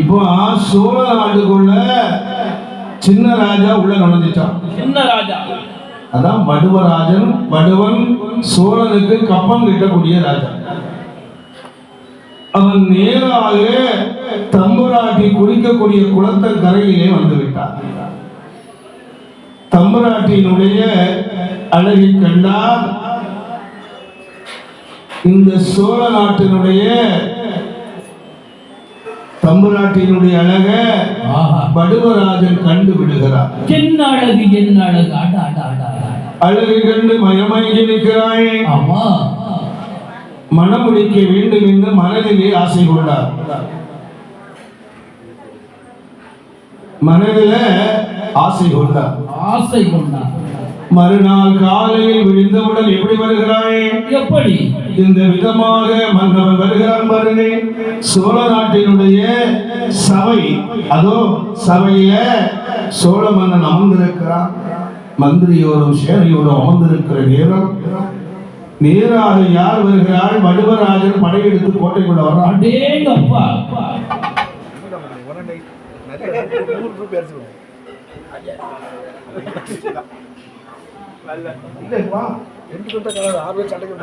இப்போ சோழ நாட்டுக்குள்ள சின்ன ராஜா உள்ள நுழைஞ்சிட்டான். சின்ன ராஜா. அதான் வடுவராஜன் வடுவன் சோழனுக்கு கப்பம் கிட்டக்கூடிய ராஜா அவன் நேராக தம்புராட்டி குளிக்கக்கூடிய குளத்தன் கரையிலே வந்து விட்டான். தம்புராட்டியினுடைய அழகை கண்டால் இந்த சோழ நாட்டினுடைய தம்புராட்டியினுடைய அழக ஆஹா. வடுவராஜன் கண்டு விடுகிறார் சின்ன அழகு என்ன அழகு? ஆட்ட ஆட்ட ஆட்ட. அழகை கண்டு மயமயங்கி நிற்கிறாய். ஆமா. மனமுடிக்க வேண்டும் என்று மனதிலே ஆசை கொண்டார். மனதில ஆசை கொண்டார். ஆசை கொண்டா மறுநாள் காலையில் விழுந்தவுடன் எப்படி வருகிறாய்? எப்படி? இந்த விதமாக மன்னவன் வருகிறான் பாருங்க. சோழ நாட்டினுடைய சபை அதோ சபையில சோழ மன்னன் அமர்ந்திருக்கிறான். மந்திரியோடும் சேனையோடும் அமர்ந்திருக்கிற நேரம் நேராக யார் வருகிறாள்? வடுவராஜன் படையெடுத்து கோட்டைக்குள்ள வர்றான். அடேங்க அப்பா இல்லைப்பா சட்டைக்கு